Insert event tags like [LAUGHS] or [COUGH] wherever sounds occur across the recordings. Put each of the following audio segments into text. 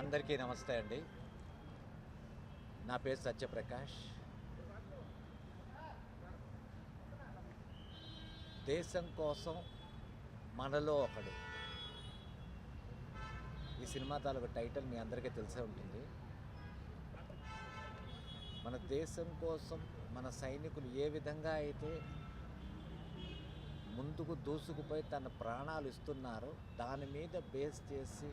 అందరికీ నమస్తే అండి. నా పేరు సత్యప్రకాష్. దేశం కోసం మనలో ఒకడు. ఈ సినిమా తాలూకు టైటిల్ మీ అందరికీ తెలిసే ఉంటుంది. మన దేశం కోసం మన సైనికులు ఏ విధంగా అయితే ముందుకు దూసుకుపోయి తన ప్రాణాలు ఇస్తున్నారో దాని మీద బేస్ చేసి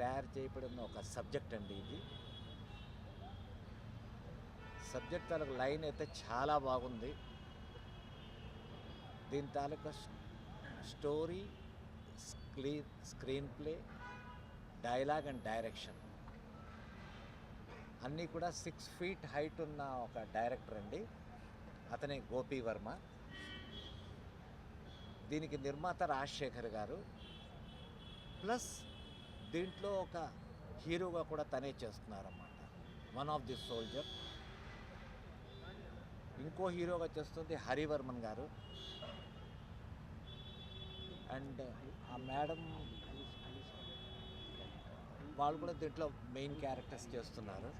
తయారు చేయబడిన ఒక సబ్జెక్ట్ అండి ఇది. సబ్జెక్ట్ తాలూకు లైన్ అయితే చాలా బాగుంది. దీని తాలూకా story screen screenplay dialogue and direction. అన్నీ కూడా సిక్స్ ఫీట్ హైట్ ఉన్న ఒక డైరెక్టర్ అండి. అతనే గోపీ వర్మ. దీనికి నిర్మాత రాజశేఖర్ గారు. ప్లస్ దీంట్లో ఒక హీరోగా కూడా తనే చేస్తున్నారన్నమాట. వన్ ఆఫ్ ది సోల్జర్ ఇంకో హీరోగా చేస్తుంది హరివర్మన్ గారు. అండ్ ఆ మేడం వాళ్ళు కూడా దీంట్లో మెయిన్ క్యారెక్టర్స్ చేస్తున్నారు.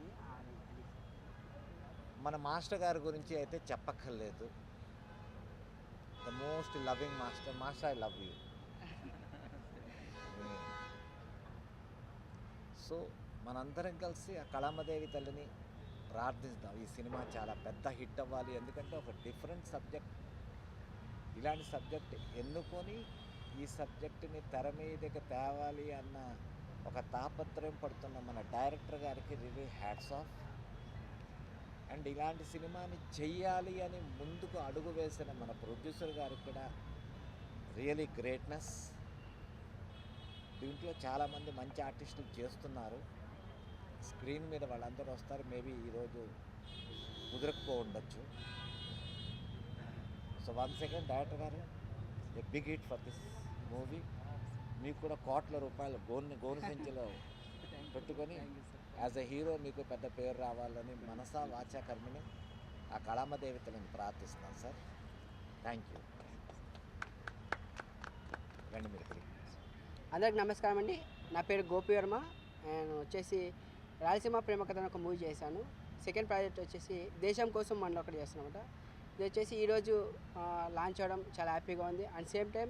మన మాస్టర్ గారి గురించి అయితే చెప్పక్కర్లేదు. The most loving master master I love you so మనందరం కలిసి ఆ కళామదేవి తల్లిని ప్రార్థిస్తాం ఈ సినిమా చాలా పెద్ద హిట్ అవ్వాలి. ఎందుకంటే ఒక డిఫరెంట్ సబ్జెక్ట్ ఇలాంటి సబ్జెక్ట్ ఎన్నుకొని ఈ సబ్జెక్టుని తెర మీదకి తేవాలి అన్న ఒక తాపత్రయం పడుతున్న మన డైరెక్టర్ గారికి రివ్యూ హ్యాట్స్ ఆఫ్ అండ్ ఇలాంటి సినిమాని చెయ్యాలి అని ముందుకు అడుగు వేసిన మన ప్రొడ్యూసర్ గారికి కూడా రియలీ గ్రేట్నెస్ దీంట్లో చాలామంది మంచి ఆర్టిస్టులు చేస్తున్నారు. స్క్రీన్ మీద వాళ్ళందరూ వస్తారు. మేబీ ఈరోజు కుదరకపో ఉండొచ్చు. సో వన్ సెకండ్ డైరెక్టర్ గారు a big hit for this movie. మీకు కూడా కోట్ల రూపాయలు గోని గోను సంచిలో [LAUGHS] పెట్టుకొని యాజ్ ఎ హీరో మీకు పెద్ద పేరు రావాలని మనసా వాచా కర్మిని ఆ కళామదేవతలను ప్రార్థిస్తున్నాను సార్. Thank you. రండి మీరు. అందరికి నమస్కారం అండి. నా పేరు గోపి వర్మ. నేను వచ్చేసి రాయలసీమ ప్రేమ కథ ఒక మూవీ చేశాను. సెకండ్ ప్రాజెక్ట్ వచ్చేసి దేశం కోసం మనలో ఒకటి చేస్తున్నామట. ఇది వచ్చేసి ఈరోజు లాంచ్ అవ్వడం చాలా హ్యాపీగా ఉంది. అండ్ సేమ్ టైం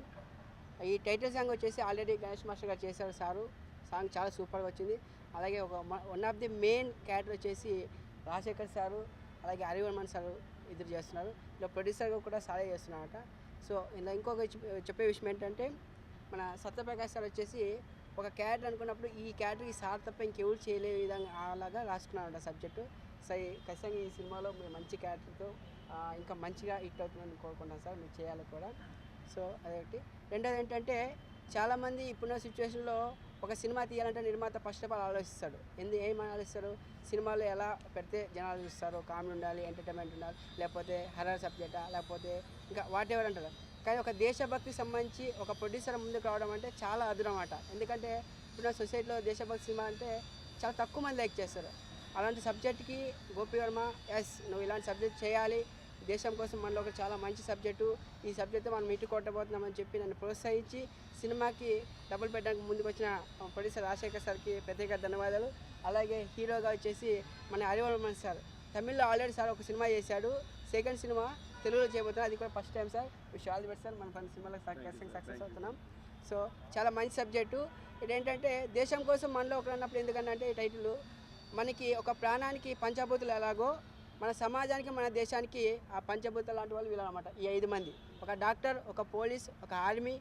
ఈ టైటిల్ సాంగ్ వచ్చేసి ఆల్రెడీ గణేష్ మాస్టర్ గారు చేశారు సారు. సాంగ్ చాలా సూపర్గా వచ్చింది. అలాగే ఒక one of the main character వచ్చేసి రాజశేఖర్ సారు అలాగే హరివర్మన్ సారు ఇద్దరు చేస్తున్నారు. ఇలా ప్రొడ్యూసర్గా కూడా సారే చేస్తున్నారట. సో ఇలా ఇంకొక చెప్పే విషయం ఏంటంటే మన సత్యప్రకాష్ సార్ వచ్చేసి ఒక క్యాడర్ అనుకున్నప్పుడు ఈ క్యాడర్ ఈ సార్ తప్ప ఇంకెవరు చేయలే విధంగా అలాగా రాసుకున్నాడు సబ్జెక్టు. సై ఖచ్చితంగా ఈ సినిమాలో మీరు మంచి క్యారెక్టర్తో ఇంకా మంచిగా హిట్ అవుతుందని కోరుకుంటాను సార్ మీరు చేయాలి కూడా. సో అదొకటి. రెండోది ఏంటంటే చాలామంది ఇప్పుడున్న సిచ్యువేషన్లో ఒక సినిమా తీయాలంటే నిర్మాత ఫస్ట్ ఆఫ్ ఆల్ ఆలోచిస్తాడు. ఎందు ఏం ఆలోచిస్తారు సినిమాలో ఎలా పెడితే జనాలు చూస్తారు? కామెడీ ఉండాలి ఎంటర్టైన్మెంట్ ఉండాలి లేకపోతే హర్రర్ సబ్జెక్టా లేకపోతే ఇంకా వాట్ ఎవర్ అంటారు. కానీ ఒక దేశభక్తికి సంబంధించి ఒక ప్రొడ్యూసర్ ముందుకు రావడం అంటే చాలా అదురం అన్నమాట ఎందుకంటే ఇప్పుడు సొసైటీలో దేశభక్తి సినిమా అంటే చాలా తక్కువ మంది లైక్ చేస్తారు. అలాంటి సబ్జెక్ట్కి గోపి వర్మ ఎస్ నువ్వు ఇలాంటి సబ్జెక్ట్ చేయాలి దేశం కోసం మనలో ఒక చాలా మంచి సబ్జెక్టు. ఈ సబ్జెక్టు మనం ఇటు కొట్టబోతున్నామని చెప్పి నన్ను ప్రోత్సహించి సినిమాకి డబ్బులు పెట్టడానికి ముందుకు వచ్చిన ప్రొడ్యూసర్ రాజశేఖర్ సార్కి ప్రత్యేక ధన్యవాదాలు. అలాగే హీరోగా వచ్చేసి మన హరివర్మన్ సార్. తమిళ్ళో ఆల్రెడీ సార్ ఒక సినిమా చేశాడు. సెకండ్ సినిమా తెలుగులో చేయబోతున్నాం అది కూడా first time sir. Wish all the best sir మన పని సినిమాలో సక్సెస్ సక్సెస్ అవుతున్నాం. సో చాలా మంచి సబ్జెక్టు. ఇదేంటంటే దేశం కోసం మనలో ఒకరు అన్నప్పుడు ఎందుకంటే ఈ టైటిల్. మనకి ఒక ప్రాణానికి పంచభూతులు ఎలాగో మన సమాజానికి మన దేశానికి ఆ పంచభూత లాంటి వాళ్ళు వీళ్ళనమాట. ఈ ఐదు మంది. ఒక డాక్టర్ ఒక పోలీస్ ఒక ఆర్మీ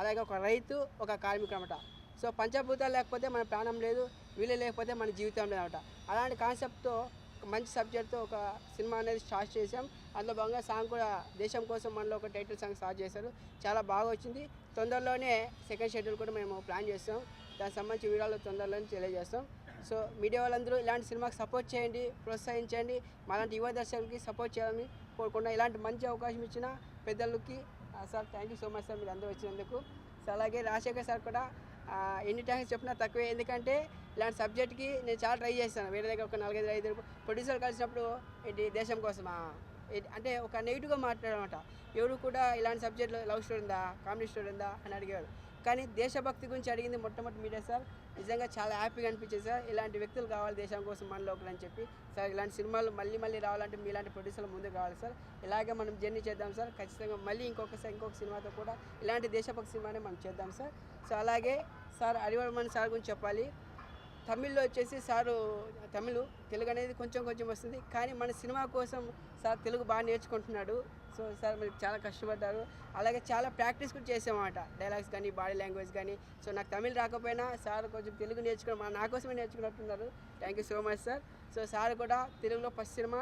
అలాగే ఒక రైతు ఒక కార్మికుడు అనమాట. సో పంచభూతాలు లేకపోతే మన ప్రాణం లేదు వీళ్ళు లేకపోతే మన జీవితం లేదన్నమాట అలాంటి కాన్సెప్ట్తో ఒక మంచి సబ్జెక్ట్తో ఒక సినిమా అనేది స్టార్ట్ చేసాం అందులో భాగంగా సాంగ్ కూడా దేశం కోసం మనలో ఒక టైటిల్ సాంగ్ స్టార్ట్ చేశారు. చాలా బాగా వచ్చింది. తొందరలోనే సెకండ్ షెడ్యూల్ కూడా మేము ప్లాన్ చేస్తాం. దానికి సంబంధించి వీడియోలు తొందరలోనే తెలియజేస్తాం. సో మీడియా వాళ్ళందరూ ఇలాంటి సినిమాకి సపోర్ట్ చేయండి ప్రోత్సహించండి. మాలాంటి యువ దర్శకులకి సపోర్ట్ చేయాలని కోరుకుంటున్నా. ఇలాంటి మంచి అవకాశం ఇచ్చిన పెద్దలకి sir thank you so much sir మీరు అందరూ వచ్చినందుకు. సో అలాగే రాజశేఖర్ సార్ కూడా ఎన్ని టైమ్స్ చెప్పినా తక్కువే. ఎందుకంటే ఇలాంటి సబ్జెక్ట్కి నేను చాలా ట్రై చేస్తాను. వేరే దగ్గర ఒక నాలుగైదు ఐదు ప్రొడ్యూసర్ కలిసినప్పుడు ఏంటి దేశం కోసమా అంటే ఒక నెగిటివ్గా మాట్లాడమాట ఎవరు కూడా ఇలాంటి సబ్జెక్ట్లో లవ్ స్టోరీ ఉందా కామెడీ స్టోరీ ఉందా అని అడిగేవారు కానీ దేశభక్తి గురించి అడిగింది మొట్టమొదటి మీడియా సార్. నిజంగా చాలా హ్యాపీగా అనిపించింది సార్. ఇలాంటి వ్యక్తులు కావాలి దేశం కోసం మనలో అని చెప్పి. సార్ ఇలాంటి సినిమాలు మళ్ళీ మళ్ళీ రావాలంటే మీలాంటి ప్రొడ్యూసర్లు ముందు కావాలి సార్. ఇలాగే మనం జర్నీ చేద్దాం సార్. ఖచ్చితంగా మళ్ళీ ఇంకొకసారి ఇంకొక సినిమాతో కూడా ఇలాంటి దేశభక్తి సినిమానే మనం చేద్దాం సార్. సో అలాగే సార్ అడివర్మన్ సార్ గురించి చెప్పాలి. తమిళ్ళో వచ్చేసి సారు తమిళ్ తెలుగు అనేది కొంచెం కొంచెం వస్తుంది. కానీ మన సినిమా కోసం సార్ తెలుగు బాగా నేర్చుకుంటున్నాడు. సో సార్ మీరు చాలా కష్టపడ్డారు. అలాగే చాలా ప్రాక్టీస్ కూడా చేసామన్నమాట. డైలాగ్స్ కానీ బాడీ లాంగ్వేజ్ కానీ. సో నాకు తమిళ్ రాకపోయినా సార్ కొంచెం తెలుగు నేర్చుకుని మన నా కోసమే నేర్చుకున్నట్టున్నారు. Thank you so much sir so sir కూడా తెలుగులో ఫస్ట్ సినిమా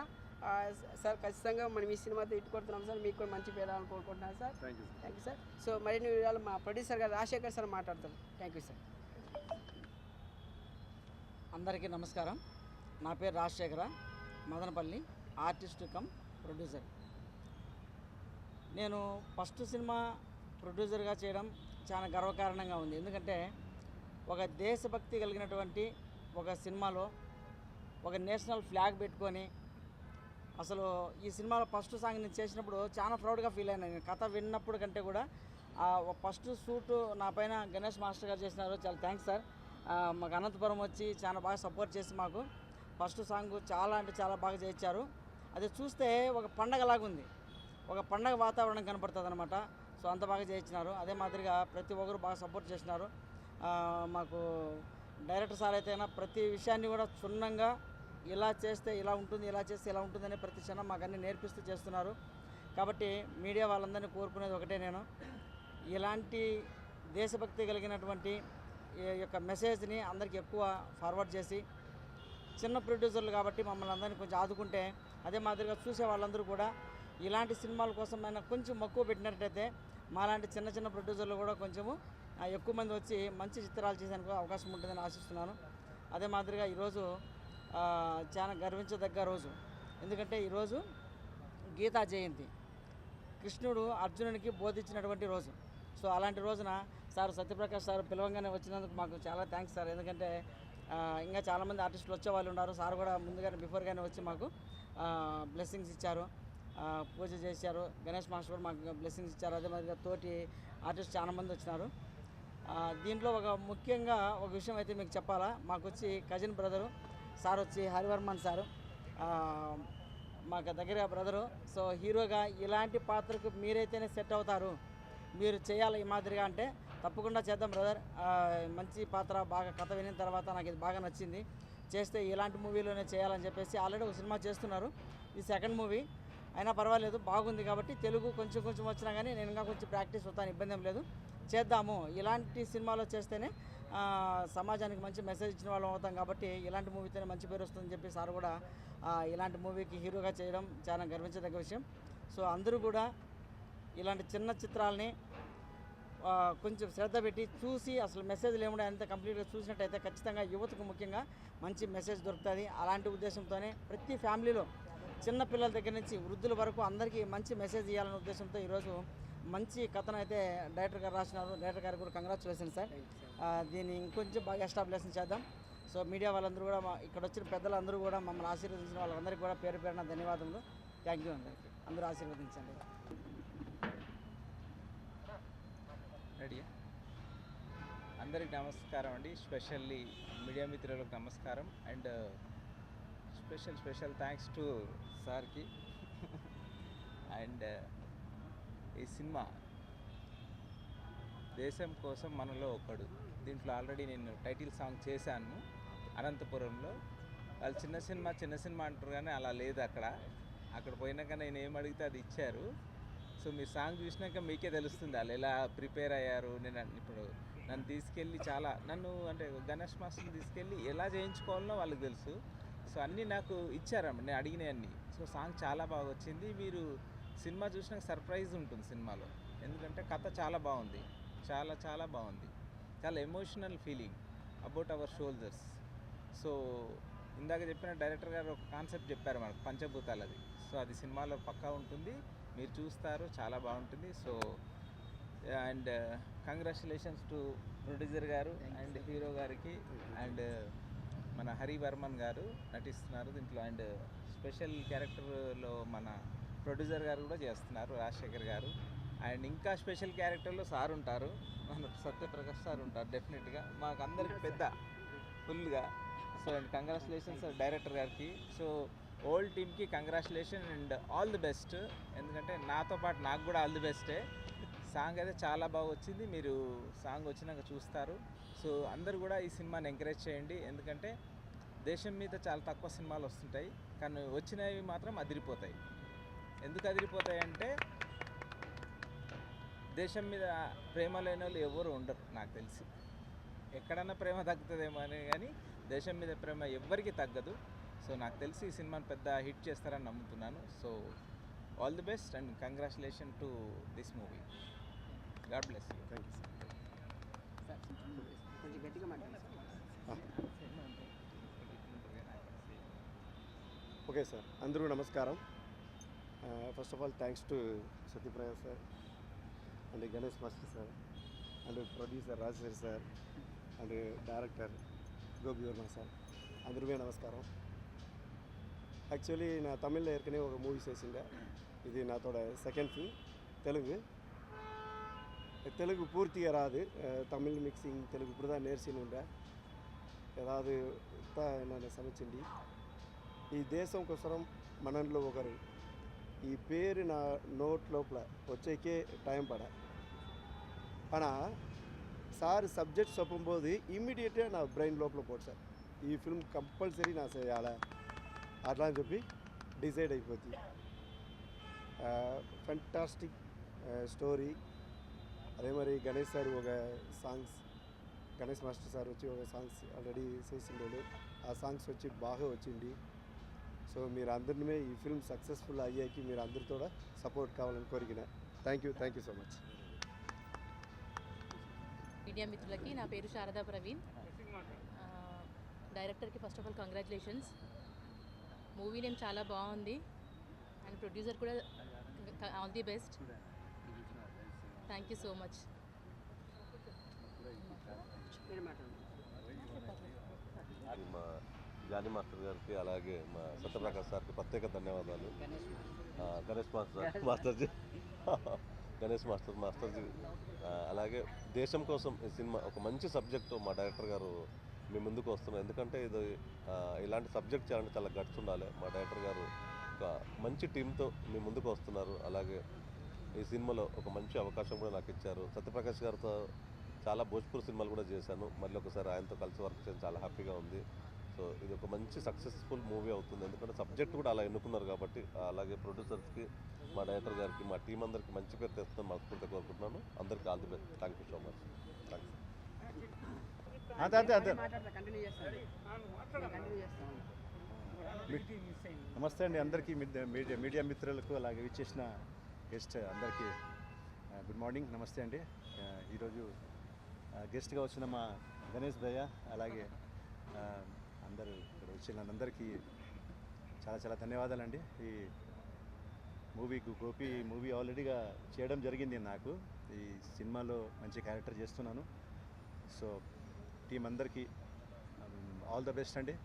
సార్ ఖచ్చితంగా మనం ఈ సినిమాతో ఇట్టు కొడుతున్నాం సార్. మీకు కూడా మంచి పేరు రావాలని కోరుకుంటున్నాను sir. Thank you thank you sir so మరిన్ని వివరాలు మా ప్రొడ్యూసర్ గారు రాజశేఖర్ సార్ మాట్లాడతారు. థ్యాంక్ యూ సార్ అందరికీ నమస్కారం. నా పేరు Rajashekhara. Madanapalle. Artist cum producer. నేను ఫస్ట్ సినిమా ప్రొడ్యూసర్గా చేయడం చాలా గర్వకారణంగా ఉంది. ఎందుకంటే ఒక దేశభక్తి కలిగినటువంటి ఒక సినిమాలో ఒక నేషనల్ ఫ్లాగ్ పెట్టుకొని అసలు ఈ సినిమాలో ఫస్ట్ సాంగ్ నేను చేసినప్పుడు చాలా ప్రౌడ్గా ఫీల్ అయినా నేను కథ విన్నప్పుడు కంటే కూడా ఆ ఫస్ట్ షూట్ నా పైన గణేష్ మాస్టర్ గారు చేసినారు. చాలా థ్యాంక్స్ సార్. మాకు అనంతపురం వచ్చి చాలా బాగా సపోర్ట్ చేసి మాకు ఫస్ట్ సాంగ్ చాలా అంటే చాలా బాగా చేయించారు. అది చూస్తే ఒక పండగలాగా ఉంది ఒక పండగ వాతావరణం కనపడుతుంది అనమాట సో అంత బాగా చేయించినారు అదే మాదిరిగా ప్రతి ఒక్కరు బాగా సపోర్ట్ చేసినారు. మాకు డైరెక్టర్ సార్ అయితే ప్రతి విషయాన్ని కూడా క్షుణ్ణంగా ఇలా చేస్తే ఇలా ఉంటుంది ఇలా చేస్తే ఇలా ఉంటుందనే ప్రతి క్షణం మాకు అన్ని నేర్పిస్తూ చేస్తున్నారు. కాబట్టి మీడియా వాళ్ళందరినీ కోరుకునేది ఒకటే నేను. ఇలాంటి దేశభక్తి కలిగినటువంటి ఈ యొక్క మెసేజ్ని అందరికి ఎక్కువ ఫార్వర్డ్ చేసి చిన్న ప్రొడ్యూసర్లు కాబట్టి మమ్మల్ని అందరినీ కొంచెం ఆదుకుంటే అదే మాదిరిగా చూసే వాళ్ళందరూ కూడా ఇలాంటి సినిమాల కోసం అయినా కొంచెం మక్కువ పెట్టినట్టయితే మాలాంటి చిన్న చిన్న ప్రొడ్యూసర్లు కూడా కొంచెము ఎక్కువ మంది వచ్చి మంచి చిత్రాలు చేసేందుకు అవకాశం ఉంటుందని ఆశిస్తున్నాను. అదే మాదిరిగా ఈరోజు చాలా గర్వించదగ్గ రోజు. ఎందుకంటే ఈరోజు గీతా జయంతి. కృష్ణుడు అర్జునునికి బోధించినటువంటి రోజు. సో అలాంటి రోజున సార్ సత్యప్రకాష్ సార్ పిలవంగానే వచ్చినందుకు మాకు చాలా థ్యాంక్స్ సార్. ఎందుకంటే ఇంకా చాలామంది ఆర్టిస్టులు వచ్చే వాళ్ళు ఉన్నారు. సార్ కూడా ముందుగానే బిఫోర్గానే వచ్చి మాకు బ్లెస్సింగ్స్ ఇచ్చారు. పూజ చేశారు. గణేష్ మాస్టర్ కూడా మాకు బ్లెస్సింగ్స్ ఇచ్చారు. అదే మాదిరిగా తోటి ఆర్టిస్ట్ చాలా మంది వచ్చినారు. దీంట్లో ఒక ముఖ్యంగా ఒక విషయం అయితే మీకు చెప్పాలా? మాకు వచ్చి కజిన్ బ్రదరు సార్ వచ్చి హరివర్మన్ సారు. మాకు దగ్గర బ్రదరు సో హీరోగా ఇలాంటి పాత్రకు మీరైతేనే సెట్ అవుతారు. మీరు చేయాలి ఈ మాదిరిగా అంటే తప్పకుండా చేద్దాం బ్రదర్ మంచి పాత్ర బాగా కథ వినిన తర్వాత నాకు ఇది బాగా నచ్చింది. చేస్తే ఇలాంటి మూవీలోనే చేయాలని చెప్పేసి ఆల్రెడీ ఒక సినిమా చేస్తున్నారు. ఇది సెకండ్ మూవీ అయినా పర్వాలేదు బాగుంది కాబట్టి తెలుగు కొంచెం కొంచెం వచ్చినా కానీ నేను ఇంకా కొంచెం ప్రాక్టీస్ అవుతాను ఇబ్బంది ఏం లేదు. చేద్దాము. ఇలాంటి సినిమాలో చేస్తేనే సమాజానికి మంచి మెసేజ్ ఇచ్చిన వాళ్ళం అవుతాం కాబట్టి ఇలాంటి మూవీతోనే మంచి పేరు వస్తుందని చెప్పి సార్ కూడా ఇలాంటి మూవీకి హీరోగా చేయడం చాలా గర్వించదగ్గ విషయం. సో అందరూ కూడా ఇలాంటి చిన్న చిత్రాలని కొంచెం శ్రద్ధ పెట్టి చూసి అసలు మెసేజ్లు ఏముండే అంత కంప్లీట్గా చూసినట్టయితే ఖచ్చితంగా యువతకు ముఖ్యంగా మంచి మెసేజ్ దొరుకుతుంది. అలాంటి ఉద్దేశంతోనే ప్రతి ఫ్యామిలీలో చిన్న పిల్లల దగ్గర నుంచి వృద్ధుల వరకు అందరికీ మంచి మెసేజ్ ఇవ్వాలనే ఉద్దేశంతో ఈరోజు మంచి కథను అయితే డైరెక్టర్ గారు రాసినారు డైరెక్టర్ గారికి కూడా కంగ్రాచులేషన్ సార్. ఆ, దీన్ని ఇంకొంచెం బాగా ఎస్టాబ్లిషన్ చేద్దాం. సో మీడియా వాళ్ళందరూ కూడా ఇక్కడ వచ్చిన పెద్దలందరూ కూడా మమ్మల్ని ఆశీర్వదించిన వాళ్ళందరికీ కూడా పేరు పేరున ధన్యవాదములు. థ్యాంక్ యూ అందరికీ అందరూ ఆశీర్వదించండి. రెడీ అందరికి నమస్కారం అండి. స్పెషల్లీ మీడియా మిత్రులకు నమస్కారం. And special special thanks to సార్కి. అండ్ ఈ సినిమా దేశం కోసం మనలో ఒకడు. దీంట్లో ఆల్రెడీ నేను టైటిల్ సాంగ్ చేశాను అనంతపురంలో. వాళ్ళు చిన్న సినిమా చిన్న సినిమా అంటారు కానీ అలా లేదు అక్కడ. అక్కడ పోయినాక నేను ఏం అడిగితే అది ఇచ్చారు. సో మీ సాంగ్ చూసినాక మీకే తెలుస్తుంది వాళ్ళు ఎలా ప్రిపేర్ అయ్యారు. నేను ఇప్పుడు నన్ను తీసుకెళ్ళి చాలా నన్ను అంటే గణేష్ మాస్టర్ని తీసుకెళ్ళి ఎలా చేయించుకోవాలనో వాళ్ళకి తెలుసు. సో అన్నీ నాకు ఇచ్చారమ్మ నేను అడిగినవన్నీ సో సాంగ్ చాలా బాగా వచ్చింది. మీరు సినిమా చూసినాక సర్ప్రైజ్ ఉంటుంది సినిమాలో. ఎందుకంటే కథ చాలా బాగుంది. చాలా చాలా బాగుంది. చాలా emotional feeling about our shoulders. So ఇందాక చెప్పిన డైరెక్టర్ గారు ఒక కాన్సెప్ట్ చెప్పారు మనకు పంచభూతాలది. సో అది సినిమాలో పక్కా ఉంటుంది. మీరు చూస్తారు చాలా బాగుంటుంది. So and congratulations to producer గారు అండ్ హీరో గారికి. అండ్ మన హరి వర్మన్ గారు నటిస్తున్నారు దీంట్లో. అండ్ స్పెషల్ క్యారెక్టర్లో మన ప్రొడ్యూసర్ గారు కూడా చేస్తున్నారు రాజశేఖర్ గారు. అండ్ ఇంకా స్పెషల్ క్యారెక్టర్లో సార్ ఉంటారు. మన సత్యప్రకాష్ సార్ ఉంటారు డెఫినెట్గా మాకు అందరికి పెద్ద ఫుల్గా. సో అండ్ కంగ్రాచులేషన్స్ డైరెక్టర్ గారికి. సో ఓల్డ్ టీమ్కి congratulation and all the best ఎందుకంటే నాతో పాటు నాకు కూడా ఆల్ ది బెస్టే సాంగ్ అయితే చాలా బాగా వచ్చింది. మీరు సాంగ్ వచ్చినాక చూస్తారు. సో అందరు కూడా ఈ సినిమాని ఎంకరేజ్ చేయండి. ఎందుకంటే దేశం మీద చాలా తక్కువ సినిమాలు వస్తుంటాయి. కానీ వచ్చినవి మాత్రం అదిరిపోతాయి. ఎందుకు అదిరిపోతాయి అంటే దేశం మీద ప్రేమ లేని వాళ్ళు ఎవరు ఉండరు నాకు తెలిసి. ఎక్కడన్నా ప్రేమ తగ్గుతుందేమో అని కానీ దేశం మీద ప్రేమ ఎవ్వరికి తగ్గదు. సో నాకు తెలిసి ఈ సినిమాని పెద్ద హిట్ చేస్తారని నమ్ముతున్నాను. So all the best and congratulation to this movie. God bless you. Thank you sir sir కొంచెం గట్టిగా మాట్లాడారు ఓకే సార్ అందరూ నమస్కారం first of all thanks to Satyapriya sir and Ganesh master sir and producer Rajashekhar sir and director Gopi Varma sir అందరికీ నమస్కారం actually நான் தமிழில் ஏற்கனவே ஒரு மூவி சேசிண்டேன் இது என்னோட செகண்ட் ஃபிலிம் தெலுங்கு తెలుగు పూర్తిగా రాదు. తమిళ్ మిక్సింగ్ తెలుగు ఇప్పుడు దాన్ని தான் ఉండే. ఏదాది నన్ను సమచిండి ఈ దేశం కోసరం మనలో ఒకరు. ఈ పేరు నా నోట్ లోపల వచ్చేకే టైం పడ. అనా సార్ సబ్జెక్ట్ చెప్పబోదు ఇమ్మీడియట్గా నా బ్రెయిన్ లోపల పోడు సార్. ఈ ఫిల్మ్ కంపల్సరీ నా చేయాలా అట్లా అని చెప్పి డిసైడ్ అయిపోతుంది ఫెంటాస్టిక్ స్టోరీ అదే మరి గణేష్ సార్ ఒక సాంగ్స్ గణేష్ మాస్టర్ సార్ వచ్చి ఒక సాంగ్స్ ఆల్రెడీ చేసిండోళ్ళు. ఆ సాంగ్స్ వచ్చి బాగా వచ్చింది. సో మీరు అందరినీ ఈ ఫిల్మ్ సక్సెస్ఫుల్ అయ్యాకి మీరు అందరితో సపోర్ట్ కావాలని కోరికిన. Thank you thank you so much media మిత్రులకి నా పేరు శారదా ప్రవీణ్. డైరెక్టర్కి first of all congratulations movie name చాలా బాగుంది. అండ్ ప్రొడ్యూసర్ కూడా all the best thank you so much మా జానీ మాస్టర్ గారికి అలాగే మా సత్యప్రకాష్ సార్కి ప్రత్యేక ధన్యవాదాలు. [LAUGHS] గణేష్ మాస్టర్ మాస్టర్జీ. గణేష్ మాస్టర్ మాస్టర్జీ. అలాగే దేశం కోసం ఈ సినిమా ఒక మంచి సబ్జెక్టు మా డైరెక్టర్ గారు మీ ముందుకు వస్తున్నారు. ఎందుకంటే ఇది ఇలాంటి సబ్జెక్ట్ చేయాలంటే చాలా గట్స్ ఉండాలి. మా డైరెక్టర్ గారు ఒక మంచి టీంతో మీ ముందుకు వస్తున్నారు. అలాగే ఈ సినిమాలో ఒక మంచి అవకాశం కూడా నాకు ఇచ్చారు సత్యప్రకాష్ గారితో చాలా భోజ్పూర్ సినిమాలు కూడా చేశాను. మళ్ళీ ఒకసారి ఆయనతో కలిసి వర్క్ చేయడం చాలా హ్యాపీగా ఉంది. సో ఇది ఒక మంచి సక్సెస్ఫుల్ మూవీ అవుతుంది. ఎందుకంటే సబ్జెక్ట్ కూడా అలా ఎన్నుకున్నారు కాబట్టి అలాగే ప్రొడ్యూసర్స్కి మా డైరెక్టర్ గారికి మా టీం అందరికి మంచి పేరు తెస్తాను మనస్ఫూర్తిగా కోరుకుంటున్నాను. అందరికీ all the best thank you so much. Thanks అంతే అంతే అంతే మాట్లాడతా కంటిన్యూ చేస్తాను. కంటిన్యూ చేస్తాను. నమస్తే అండి అందరికీ మిడ్- మీడియా మీడియా మిత్రులకు అలాగే విచ్చేసిన గెస్ట్ అందరికీ గుడ్ మార్నింగ్ నమస్తే అండి. ఈరోజు గెస్ట్గా వచ్చిన మా గణేష్ భయ్య అలాగే అందరూ ఇక్కడ వచ్చిన అందరికీ చాలా చాలా ధన్యవాదాలండి. ఈ మూవీకి గోపి మూవీ ఆల్రెడీగా చేయడం జరిగింది నాకు. ఈ సినిమాలో మంచి క్యారెక్టర్ చేస్తున్నాను. సో టీం అందరికీ ఆల్ ద బెస్ట్ అండి.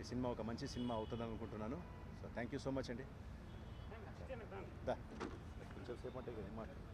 ఈ సినిమా ఒక మంచి సినిమా అవుతుంది అనుకుంటున్నాను so thank you so much అండి. దా. కొంచెం సేపు అంటే ఇక ఏం మాట్లాడు